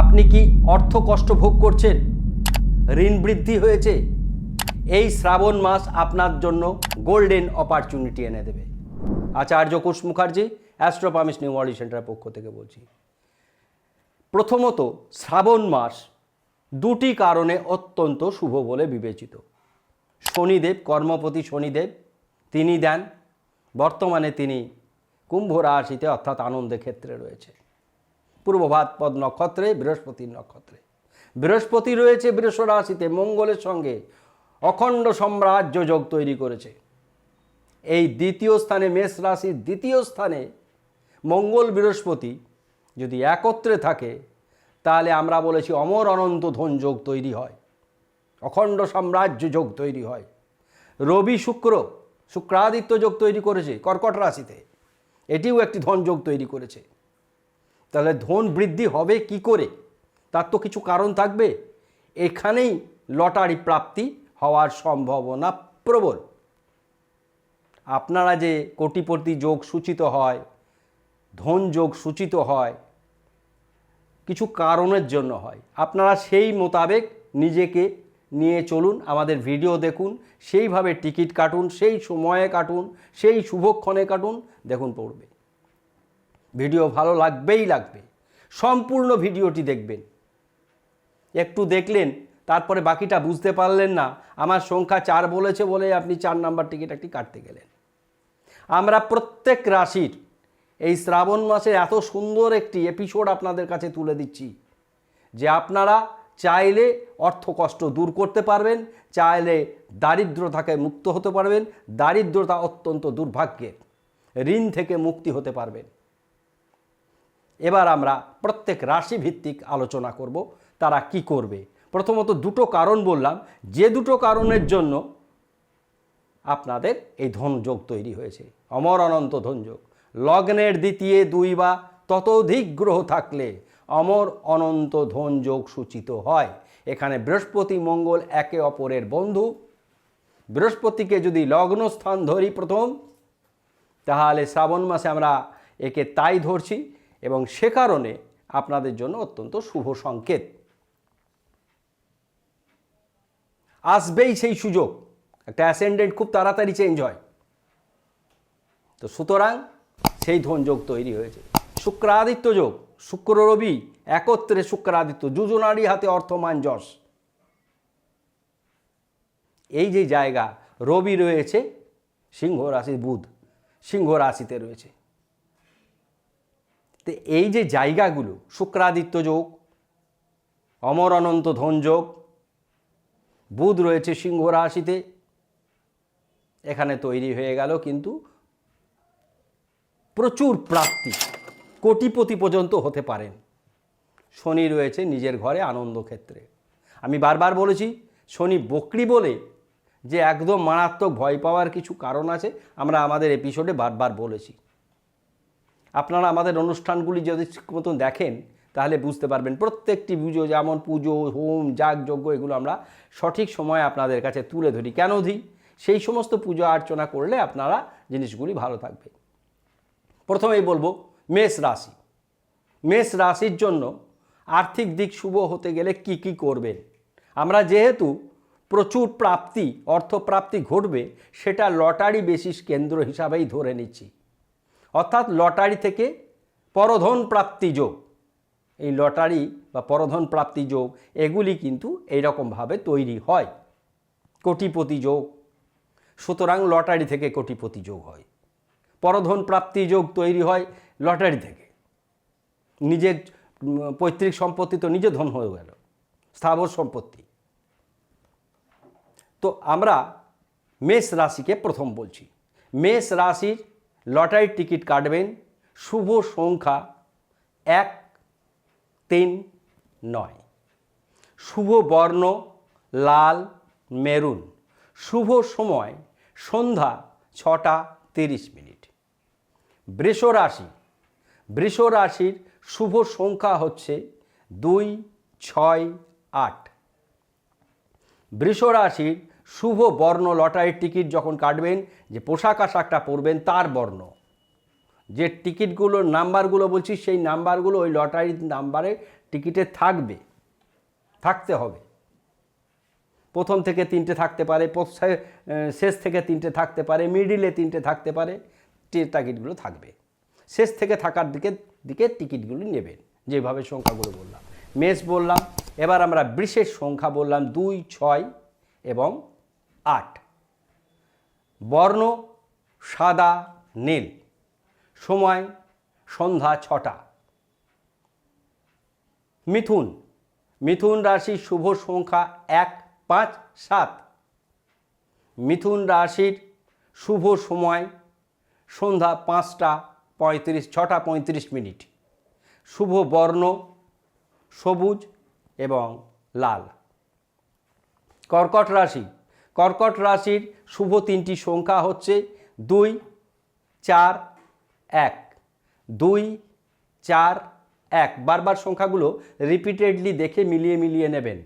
আপনি কি অর্থ কষ্ট ভোগ করছেন? ঋণ বৃদ্ধি হয়েছে। এই শ্রাবণ মাস আপনার জন্য গোল্ডেন অপরচুনিটি এনে দেবে। আচার্য কুশ মুখার্জি অ্যাস্ট্রোপামিস নিউ ওয়ার্ল্ড সেন্টারের পক্ষ থেকে বলছি। প্রথমত, শ্রাবণ মাস দুটি কারণে অত্যন্ত শুভ বলে বিবেচিত। শনিদেব, কর্মপতি শনিদেব, তিনি দেন। বর্তমানে তিনি কুম্ভ রাশিতে অর্থাৎ আনন্দের ক্ষেত্রে রয়েছে। পূর্বভাত পদ নক্ষত্রে বৃহস্পতির নক্ষত্রে। বৃহস্পতি রয়েছে বৃষ রাশিতে, মঙ্গলের সঙ্গে অখণ্ড সাম্রাজ্য যোগ তৈরি করেছে। এই দ্বিতীয় স্থানে মেষ রাশির দ্বিতীয় স্থানে মঙ্গল বৃহস্পতি যদি একত্রে থাকে, তাহলে আমরা বলেছি অমর অনন্ত ধন যোগ তৈরি হয়, অখণ্ড সাম্রাজ্য যোগ তৈরি হয়। রবি শুক্র, শুক্রাদিত্য যোগ তৈরি করেছে কর্কট রাশিতে, এটিও একটি ধন যোগ তৈরি করেছে। তাহলে ধন বৃদ্ধি হবে কি করে? তার তো কিছু কারণ থাকবে। এখানেই লটারি প্রাপ্তি হওয়ার সম্ভাবনা প্রবল। আপনারা যে কোটিপতি যোগ সূচিত হয়, ধন যোগ সূচিত হয়, কিছু কারণের জন্য হয়। আপনারা সেই মোতাবেক নিজেকে নিয়ে চলুন, আমাদের ভিডিও দেখুন, সেইভাবে টিকিট কাটুন, সেই সময়ে কাটুন, সেই শুভক্ষণে কাটুন, দেখুন পড়বে। ভিডিও ভালো লাগবেই লাগবে। সম্পূর্ণ ভিডিওটি দেখবেন। একটু দেখলেন, তারপরে বাকিটা বুঝতে পারলেন না, আমার সংখ্যা চার বলেছে বলে আপনি চার নাম্বার টিকিট একটি কাটতে গেলেন। আমরা প্রত্যেক রাশির এই শ্রাবণ মাসে এত সুন্দর একটি এপিসোড আপনাদের কাছে তুলে দিচ্ছি, যে আপনারা চাইলে অর্থ কষ্ট দূর করতে পারবেন, চাইলে দারিদ্রতাকে মুক্ত হতে পারবেন, দারিদ্রতা অত্যন্ত দুর্ভাগ্যের, ঋণ থেকে মুক্তি হতে পারবেন। এবার আমরা প্রত্যেক রাশি ভিত্তিক আলোচনা করব, তারা কি করবে? প্রথমত দুটো কারণ বললাম, যে দুটো কারণের জন্য আপনাদের এই ধনযোগ তৈরি হয়েছে। অমর অনন্ত ধনযোগ। লগ্নের দ্বিতীয় দুই বা ততোধিক গ্রহ থাকলে অমর অনন্ত ধনযোগ সূচিত হয়। এখানে বৃহস্পতি, মঙ্গল একে অপরের বন্ধু। বৃহস্পতিকে যদি লগ্ন স্থান ধরি প্রথম, তাহলে শ্রাবণ মাসে আমরা একে তাই ধরছি। এবং সে কারণে আপনাদের জন্য অত্যন্ত শুভ সংকেত। আসবেই সেই সুযোগ। একটা অ্যাসেন্ডেন্ট খুব তাড়াতাড়ি চেঞ্জ হয়। তো সুতরাং সেই ধনযোগ তৈরি হয়েছে। শুক্রাদিত্য যোগ, শুক্র রবি, একত্রে শুক্রাদিত্য যুজনারী হাতে অর্থমান যশ। এই যে জায়গা, রবি রয়েছে, সিংহ রাশি বুধ, সিংহ রাশিতে রয়েছে। তো এই যে জায়গাগুলো, শুক্রাদিত্য যোগ, অমর অনন্ত ধন যোগ, বুধ রয়েছে সিংহ রাশিতে, এখানে তৈরি হয়ে গেল কিন্তু প্রচুর প্রাপ্তি, কোটিপতি পর্যন্ত হতে পারেন। শনি রয়েছে নিজের ঘরে আনন্দ ক্ষেত্রে। আমি বারবার বলেছি, শনি বকরি বলে যে একদম মারাত্মক ভয় পাওয়ার কিছু কারণ আছে, আমরা আমাদের এপিসোডে বারবার বলেছি। আপনারা আমাদের অনুষ্ঠানগুলি যদি ঠিক মতন দেখেন, তাহলে বুঝতে পারবেন প্রত্যেকটি পুজো যেমন পুজো, হোম, যাগযজ্ঞ, এগুলো আমরা সঠিক সময়ে আপনাদের কাছে তুলে ধরি। কেন দিই সেই সমস্ত পুজো অর্চনা করলে আপনারা জিনিসগুলি ভালো থাকবে। প্রথমেই বলব, মেষ রাশি। মেষ রাশির জন্য আর্থিক দিক শুভ হতে গেলে কি কি করবেন? আমরা যেহেতু প্রচুর প্রাপ্তি, অর্থপ্রাপ্তি ঘটবে, সেটা লটারি বেসিস কেন্দ্র হিসাবেই ধরে নিচ্ছি। অর্থাৎ লটারি থেকে পরধন প্রাপ্তি যোগ। এই লটারি বা পরধন প্রাপ্তি যোগ, এগুলি কিন্তু এইরকমভাবে তৈরি হয়। কোটিপতি যোগ, সুতরাং লটারি থেকে কোটিপতি যোগ হয়। পরধন প্রাপ্তি যোগ তৈরি হয় লটারি থেকে। নিজের পৈতৃক সম্পত্তি তো নিজে ধন হয়ে গেল, স্থাবর সম্পত্তি। তো আমরা মেষ রাশিকে প্রথম বলছি। মেষ রাশির লটারির টিকিট কাটবেন, শুভ সংখ্যা এক তিন নয়। শুভ বর্ণ লাল মেরুন। শুভ সময় সন্ধ্যা ছটা তিরিশ মিনিট। বৃষ রাশি। বৃষ রাশির শুভ সংখ্যা হচ্ছে দুই, ছয়, আট। বৃষ রাশির শুভ বর্ণ লটারির টিকিট যখন কাটবেন, যে পোশাক আশাকটা পরবেন, তার বর্ণ। যে টিকিটগুলোর নাম্বারগুলো বলছি, সেই নাম্বারগুলো ওই লটারির নাম্বারে টিকিটে থাকবে, থাকতে হবে। প্রথম থেকে তিনটে থাকতে পারে শেষ থেকে তিনটে থাকতে পারে, মিডিলে তিনটে থাকতে পারে টিকিটগুলো থাকবে। শেষ থেকে থাকার দিকে দিকে টিকিটগুলো নেবেন, যেভাবে সংখ্যাগুলো বললাম। মেষ বললাম, এবার আমরা বৃষের সংখ্যা বললাম দুই, ছয় এবং আট। বর্ণ সাদা, নীল। সময় সন্ধ্যা ছটা। মিথুন। মিথুন রাশির শুভ সংখ্যা এক, পাঁচ, সাত। মিথুন রাশির শুভ সময় সন্ধ্যা পাঁচটা, পঁয়ত্রিশ, ছটা, পঁয়ত্রিশ মিনিট। শুভ বর্ণ সবুজ এবং লাল। কর্কট রাশি। কর্কট রাশির শুভ তিনটি সংখ্যা হচ্ছে দুই, চার, এক। দুই, চার, এক। বারবার সংখ্যাগুলো রিপিটেডলি দেখে মিলিয়ে মিলিয়ে নেবেন।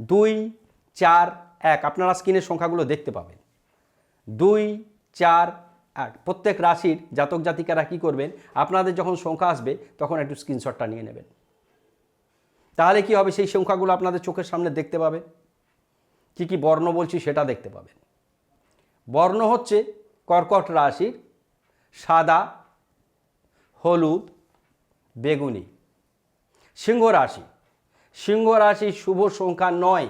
দুই, চার, এক। আপনারা স্ক্রিনের সংখ্যাগুলো দেখতে পাবেন। দুই, চার আট প্রত্যেক রাশির জাতক জাতিকারা কী করবেন? আপনাদের যখন সংখ্যা আসবে, তখন একটু স্ক্রিনশটটা নিয়ে নেবেন। তাহলে কি হবে? সেই সংখ্যাগুলো আপনাদের চোখের সামনে দেখতে পাবেন কী কী বর্ণ বলছি সেটা দেখতে পাবেন। বর্ণ হচ্ছে কর্কট রাশির সাদা, হলুদ, বেগুনি। সিংহ রাশি, সিংহ রাশির শুভ সংখ্যা নয়।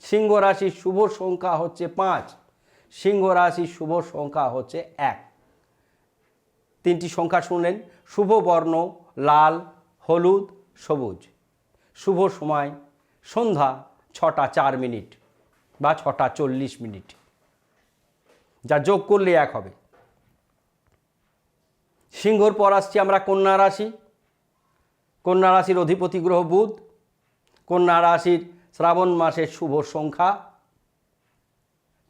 সিংহ রাশির শুভ সংখ্যা হচ্ছে পাঁচ। সিংহ রাশির শুভ সংখ্যা হচ্ছে এক। তিনটি সংখ্যা শুনলেন, শুভ বর্ণ লাল, হলুদ, সবুজ। শুভ সময়, সন্ধ্যা ছটা চার মিনিট বা ছটা চল্লিশ মিনিট। যা যোগ করলে এক হবে। সিংহর পর আসছি আমরা কন্যা রাশি। কন্যা রাশির অধিপতি গ্রহ বুধ। কন্যা রাশির শ্রাবণ মাসের শুভ সংখ্যা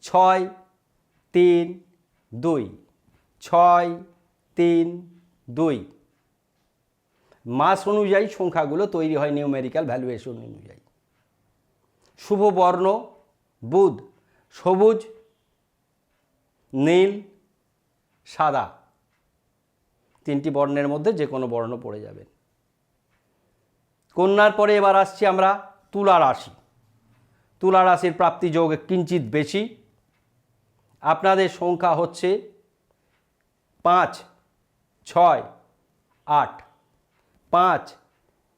ছয়, তিন, দুই। ছয়, তিন, দুই। মাস অনুযায়ী সংখ্যাগুলো তৈরি হয় নিউমেরিক্যাল ভ্যালুয়েশন অনুযায়ী। শুভ বর্ণ বুধ, সবুজ, নীল, সাদা। তিনটি বর্ণের মধ্যে যে কোনো বর্ণ পড়ে যাবেন কন্যার পরে এবার আসছি আমরা তুলা রাশি। তুলা রাশির প্রাপ্তি যোগ কিঞ্চিত বেশি। আপনাদের সংখ্যা হচ্ছে পাঁচ, ছয়, আট। পাঁচ,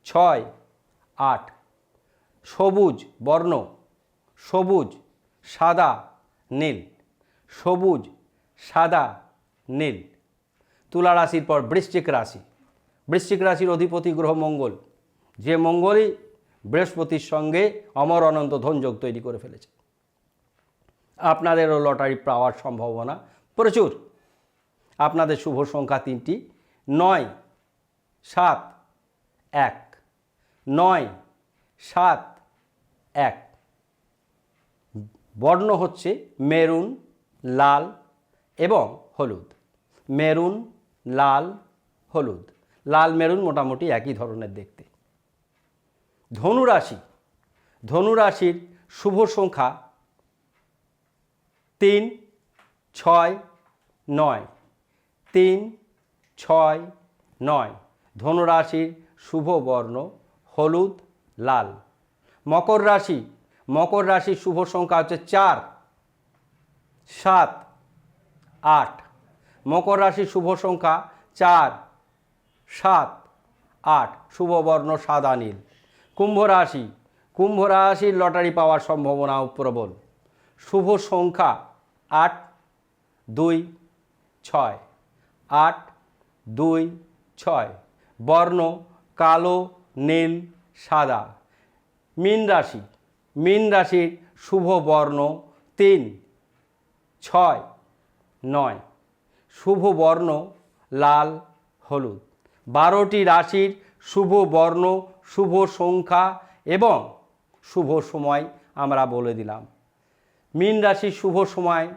ছয়, আট। সবুজ বর্ণ, সবুজ, সাদা, নীল, সবুজ, সাদা, নীল। তুলা রাশির পর বৃশ্চিক রাশি। বৃশ্চিক রাশির অধিপতি গ্রহ মঙ্গল। যে মঙ্গলই বৃহস্পতির সঙ্গে অমর অনন্ত ধনযোগ তৈরি করে ফেলেছে। আপনাদেরও লটারি পাওয়ার সম্ভাবনা প্রচুর। আপনাদের শুভ সংখ্যা তিনটি। নয়, সাত, এক। নয় সাত, এক। বর্ণ হচ্ছে মেরুন, লাল এবং হলুদ। মেরুন, লাল, হলুদ। লাল, মেরুন মোটামুটি একই ধরনের দেখতে। ধনুরাশি। ধনুরাশির শুভ সংখ্যা তিন, ছয়, নয়। তিন, ছয়, নয়। ধনুরাশির শুভ বর্ণ হলুদ লাল। মকর রাশি। মকর রাশির শুভ সংখ্যা হচ্ছে চার, সাত, আট। মকর রাশির শুভ সংখ্যা চার, সাত, আট। শুভ বর্ণ সাদা নীল। কুম্ভ রাশি। কুম্ভ রাশির লটারি পাওয়ার সম্ভাবনা প্রবল। শুভ সংখ্যা আট, দুই, ছয়, আট, দুই, ছয়। বর্ণ কালো, নীল সাদা। মীন রাশি। মীন রাশির শুভ বর্ণ তিন, ছয়, নয়। শুভ বর্ণ লাল, হলুদ। বারোটি রাশির শুভ বর্ণ, শুভ সংখ্যা এবং শুভ সময় আমরা বলে দিলাম। মীন রাশির শুভ সময়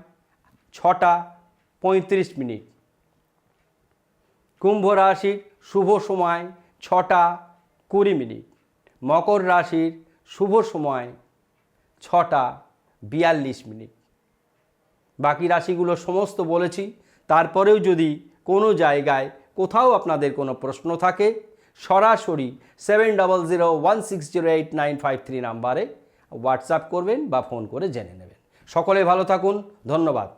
ছটা পঁয়ত্রিশ মিনিট। কুম্ভ রাশির শুভ সময় ছটা কুড়ি মিনিট। মকর রাশির শুভ সময় ছটা বিয়াল্লিশ মিনিট। বাকি রাশিগুলো সমস্ত বলেছি, তারপরেও যদি কোনো জায়গায় কোথাও আপনাদের কোনো প্রশ্ন থাকে, সরাসরি seven double zero one six zero eight nine five three নাম্বারে হোয়াটসঅ্যাপ করবেন বা ফোন করে জেনে নেবেন। সকলে ভালো থাকুন, ধন্যবাদ।